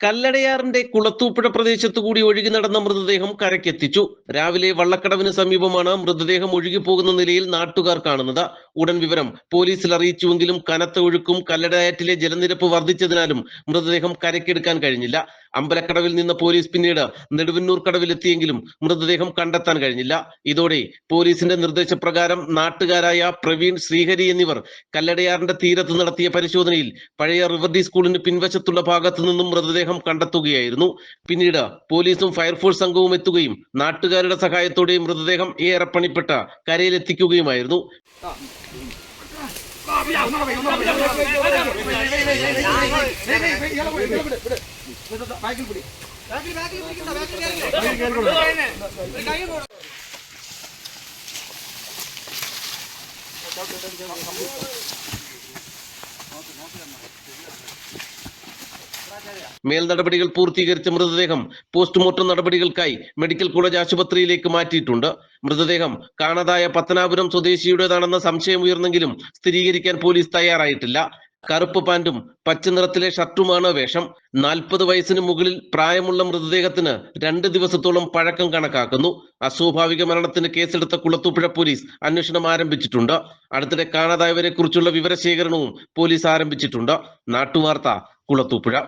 കല്ലടയാറിന്റെ കുളത്തൂപ്പുഴ പ്രദേശത്തു കൂടി ഒഴുകി നടന്ന മൃതദേഹം കരക്കെത്തിച്ചു രാവിലെ വള്ളക്കടവിന് സമീപമാണ് മൃതദേഹം ഒഴുകിപ്പോകുന്ന നിലയിൽ നാട്ടുകാർ കാണുന്നത്. ഉടൻ വിവരം പോലീസിൽ അറിയിച്ചുവെങ്കിലും കനത്ത ഒഴുക്കും കല്ലടയാറ്റിലെ ജലനിരപ്പ് വർദ്ധിച്ചതിനാലും മൃതദേഹം കരക്കെടുക്കാൻ കഴിഞ്ഞില്ല. അമ്പലക്കടവിൽ നിന്ന് പോലീസ് പിന്നീട് നെടുവന്നൂർ കടവിലെത്തിയെങ്കിലും മൃതദേഹം കണ്ടെത്താൻ കഴിഞ്ഞില്ല. ഇതോടെ പോലീസിന്റെ നിർദ്ദേശപ്രകാരം നാട്ടുകാരായ പ്രവീൺ ശ്രീഹരി എന്നിവർ കല്ലടയാറിന്റെ തീരത്ത് നടത്തിയ പരിശോധനയിൽ പഴയ റിവർഡി സ്കൂളിന് പിൻവശത്തുള്ള ഭാഗത്തു നിന്നും മൃതദേഹം കണ്ടെത്തുകയായിരുന്നു. പിന്നീട് പോലീസും ഫയർഫോഴ്സ് സംഘവും എത്തുകയും നാട്ടുകാരുടെ സഹായത്തോടെ മൃതദേഹം ഏറെ പണിപ്പെട്ട കരയിലെത്തിക്കുകയുമായിരുന്നു. ബാക്കിൽ മേൽ നടപടികൾ പൂർത്തീകരിച്ച മൃതദേഹം പോസ്റ്റ്മോർട്ടം നടപടികൾക്കായി മെഡിക്കൽ കോളേജ് ആശുപത്രിയിലേക്ക് മാറ്റിയിട്ടുണ്ട്. മൃതദേഹം കാണാതായ പത്തനാപുരം സ്വദേശിയുടേതാണെന്ന സംശയം ഉയർന്നെങ്കിലും സ്ഥിരീകരിക്കാൻ പോലീസ് തയ്യാറായിട്ടില്ല. കറുപ്പ് പാന്റും പച്ച നിറത്തിലെ ഷർട്ടുമാണ് വേഷം. നാൽപ്പത് വയസ്സിന് മുകളിൽ പ്രായമുള്ള മൃതദേഹത്തിന് രണ്ട് ദിവസത്തോളം പഴക്കം കണക്കാക്കുന്നു. അസ്വാഭാവിക മരണത്തിന് കേസെടുത്ത കുളത്തൂപ്പുഴ പോലീസ് അന്വേഷണം ആരംഭിച്ചിട്ടുണ്ട്. അടുത്തിടെ കാണാതായവരെ കുറിച്ചുള്ള വിവരശേഖരണവും പോലീസ് ആരംഭിച്ചിട്ടുണ്ട്. നാട്ടുവാർത്ത കുളത്തൂപ്പുഴ.